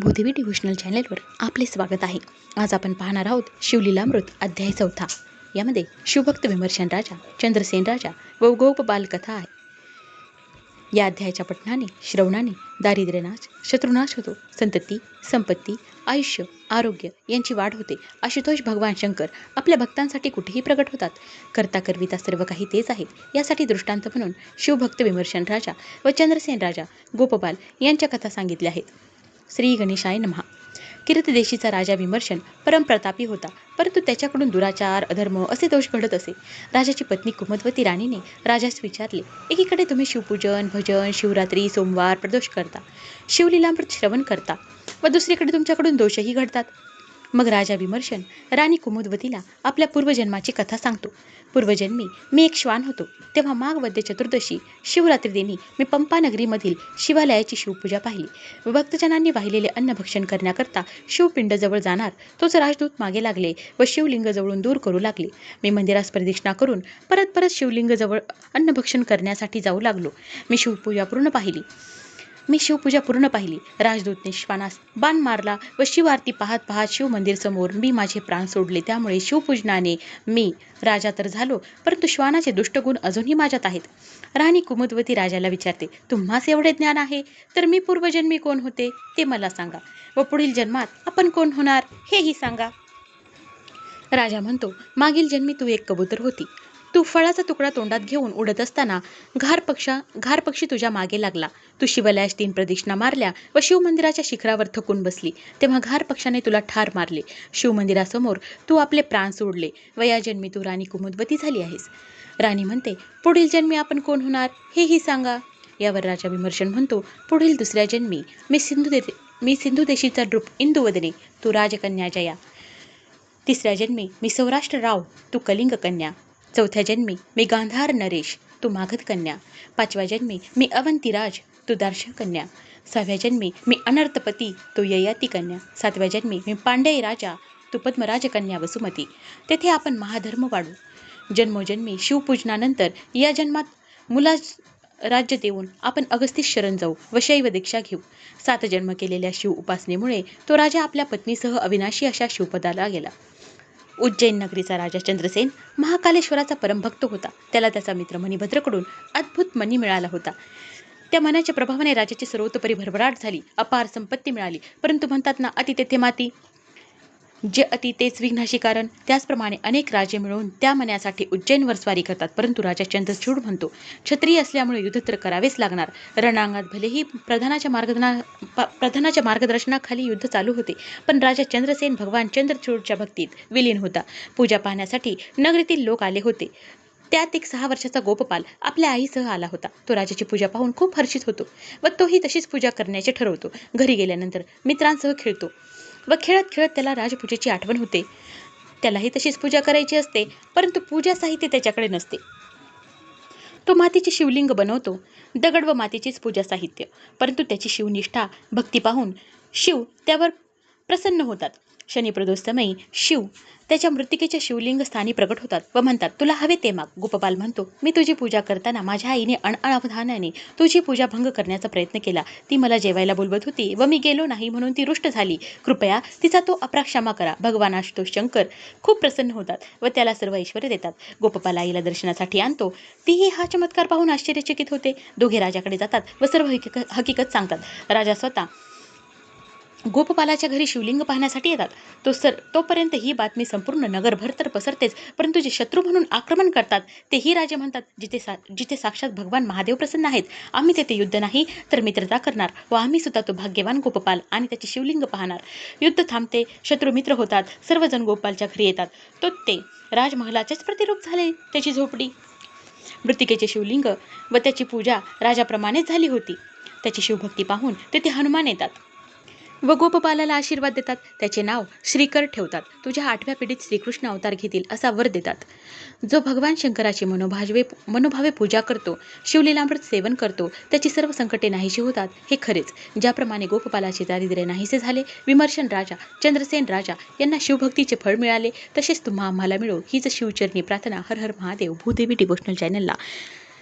Bhudevi devotional चॅनेलवर आपले स्वागत आहे. आज आपण पाहणार आहोत शिवलीलामृत अध्याय चौथा. यामध्ये शिवभक्त विमर्शन राजा चंद्रसेन राजा व गोप बालकथा आहे. या अध्यायाच्या पठणाने श्रवणाने दारिद्र्यनाश शत्रुनाश होतो. संतती संपत्ती आयुष्य आरोग्य यांची वाढ होते. आशुतोष भगवान शंकर आपल्या भक्तांसाठी कुठेही प्रकट होतात. करता करविता सर्व काही तेच आहेत. यासाठी दृष्टांत म्हणून शिवभक्त विमर्शन राजा व चंद्रसेन राजा गोपबाल यांच्या कथा सांगितल्या आहेत. श्री गणेशाय नमहा कीर्तदेशीचा राजा विमर्शन परमप्रतापी होता. परंतु त्याच्याकडून दुराचार अधर्म असे दोष घडत असे. राजाची पत्नी कुमदवती राणीने राजास विचारले एकीकडे तुम्ही शिवपूजन भजन शिवरात्री सोमवार प्रदोष करता. शिवलीलामृत श्रवण करता. व दुसरीकडे तुमच्याकडून दोषही घडतात. मग राजा विमर्शन राणी कुमुदवतीला आपल्या पूर्वजन्माची कथा सांगतो. पूर्वजन्मी मी एक श्वान होतो. तेव्हा माघ वद्य चतुर्दशी शिवरात्री दिनी मी पंपानगरीमधील शिवालयाची शिवपूजा पाहिली. व भक्तजनांनी वाहिलेले अन्न भक्षण करण्याकरता शिवपिंडजवळ जाणार तोच राजदूत मागे लागले व शिवलिंग जवळून दूर करू लागले. मी मंदिरास प्रदक्षिणा करून परत परत शिवलिंगजवळ अन्नभक्षण करण्यासाठी जाऊ लागलो. मी शिवपूजा पूर्ण पाहिली. मी शिवपूजा पूर्ण पाहिली. राजदूतने श्वानास बाण मारला व शिवारती पाहत पाहत शिव मंदिर समोर मी माझे प्राण सोडले. त्यामुळे शिवपूजनाने मी राजा तर झालो परंतु श्वानाचे दुष्टगुण अजूनही माझ्यात आहेत. राणी कुमुदवती राजाला विचारते तुम्हास एवढे ज्ञान आहे? तर मी पूर्वजन्मी कोण होते? ते मला सांगा. व पुढील जन्मात आपण कोण होणार? हेही सांगा. राजा म्हणतो मागील जन्मी तू एक कबूतर होती. तू फळाचा तुकडा तोंडात घेऊन उडत असताना घार पक्ष घार पक्षी तुझ्या मागे लागला. तू शिवलयास तीन प्रदक्षिणा मारल्या व शिवमंदिराच्या शिखरावर थकून बसली. तेव्हा घार पक्षाने तुला ठार मारले. शिवमंदिरासमोर तू आपले प्राण सोडले व या जन्मी तू राणी कुमुदवती झाली आहेस. राणी म्हणते पुढील जन्मी आपण कोण होणार? हेही सांगा. यावर राजा विमर्शन म्हणतो पुढील दुसऱ्या जन्मी मी सिंधू दे मी सिंधू देशीचा नृप इंदुवदने तू राजकन्या जया. तिसऱ्या जन्मी मी सौराष्ट्र राव तू कलिंग कन्या चौथ्या जन्मी मी गांधार नरेश तू मागध कन्या. पाचव्या जन्मी मी अवंतीराज तू दार्श कन्या. सहाव्या जन्मी मी अनर्थपती तू ययाती कन्या. सातव्या जन्मी मी पांडेय राजा तू पद्मराज कन्या वसुमती तेथे आपण महाधर्म वाढू. जन्मोजन्मी शिवपूजनानंतर या जन्मात मुलास राज्य देऊन आपण अगस्तीस शरण जाऊ व शैव दीक्षा घेऊ. सात जन्म केलेल्या शिव उपासनेमुळे तो राजा आपल्या पत्नीसह अविनाशी अशा शिवपदाला गेला. उज्जैन नगरीचा राजा चंद्रसेन महाकालेश्वराचा परमभक्त होता. त्याला त्याचा मित्र मणिभद्रकडून अद्भुत मणी मिळाला होता. त्या मनाच्या प्रभावाने राजाची सर्वतोपरी भरभराट झाली. अपार संपत्ती मिळाली. परंतु म्हणतात ना अति तेथे माती जे अति तेच विघ्नाशी कारण त्याचप्रमाणे अनेक राजे मिळून त्या मनासाठी उज्जैनवर स्वारी करतात. परंतु राजा चंद्रचूड म्हणतो क्षत्रिय असल्यामुळे युद्ध तर करावेच लागणार. रणांगणात भलेही प्रधानाच्या मार्गदना प- प्रधानाच्या मार्गदर्शनाखाली युद्ध चालू होते पण राजा चंद्रसेन भगवान चंद्रचूडच्या भक्तीत विलीन होता. पूजा पाहण्यासाठी नगरीतील लोक आले होते. त्यात एक सहा वर्षाचा गोपपाल आपल्या आईसह आला होता. तो राजाची पूजा पाहून खूप हर्षित होतो व तोही तशीच पूजा करण्याचे ठरवतो. घरी गेल्यानंतर मित्रांसह खेळतो. व खेळत खेळत त्याला राजपूजेची आठवण होते. त्यालाही तशीच पूजा करायची असते परंतु पूजा साहित्य त्याच्याकडे नसते. तो मातीचे शिवलिंग बनवतो दगड व मातीचीच पूजा साहित्य परंतु त्याची शिवनिष्ठा भक्ती पाहून शिव त्यावर प्रसन्न होतात. शनिप्रदोषसमयी शिव त्याच्या मृतिकेच्या शिवलिंग स्थानी प्रकट होतात व म्हणतात तुला हवे ते माग. गोपपाल म्हणतो मी तुझी पूजा करताना माझ्या आईने अनअवधानाने तुझी पूजा भंग करण्याचा प्रयत्न केला. ती मला जेवायला बोलवत होती व मी गेलो नाही म्हणून ती रुष्ट झाली. कृपया तिचा तो अपराध क्षमा करा. भगवान आशुतोष शंकर. खूप प्रसन्न होतात व त्याला सर्व ऐश्वर देतात. गोपाल आईला दर्शनासाठी आणतो. तीही हा चमत्कार पाहून आश्चर्यचकित होते. दोघे राजाकडे जातात व सर्व हकीक हकीकत सांगतात. राजा स्वतः गोपपालाच्या घरी शिवलिंग पाहण्यासाठी येतात. तो सर तोपर्यंत ही बातमी संपूर्ण नगरभर तर पसरतेच परंतु जे शत्रू म्हणून आक्रमण करतात तेही राजे म्हणतात जिथे सा जिथे साक्षात भगवान महादेव प्रसन्न आहेत आम्ही तेथे युद्ध नाही तर मित्रता करणार व आम्ही सुद्धा तो भाग्यवान गोपपाल आणि त्याचे शिवलिंग पाहणार. युद्ध थांबते शत्रू मित्र होतात सर्वजण गोपालच्या घरी येतात. तो ते राजमहलाचेच प्रतिरूप झाले त्याची झोपडी. मृतिकेचे शिवलिंग व त्याची पूजा राजाप्रमाणेच झाली होती. त्याची शिवभक्ती पाहून तेथे हनुमान येतात. व गोपपालाला आशीर्वाद देतात. त्याचे नाव श्रीकर ठेवतात. तुझ्या आठव्या पिढीत श्रीकृष्ण अवतार घेतील असा वर देतात. जो भगवान शंकराची मनोभावे मनोभावे पूजा करतो शिवलीलामृत सेवन करतो त्याची सर्व संकटे नाहीशी होतात हे खरेच. ज्याप्रमाणे गोपपालाचे दारिद्र्य नाहीसे झाले विमर्शन राजा चंद्रसेन राजा यांना शिवभक्तीचे फळ मिळाले तसेच तुम्हा आम्हाला मिळो. हीच शिवचरणी प्रार्थना. हर हर महादेव. भूदेवी डिवोशनल चॅनलला.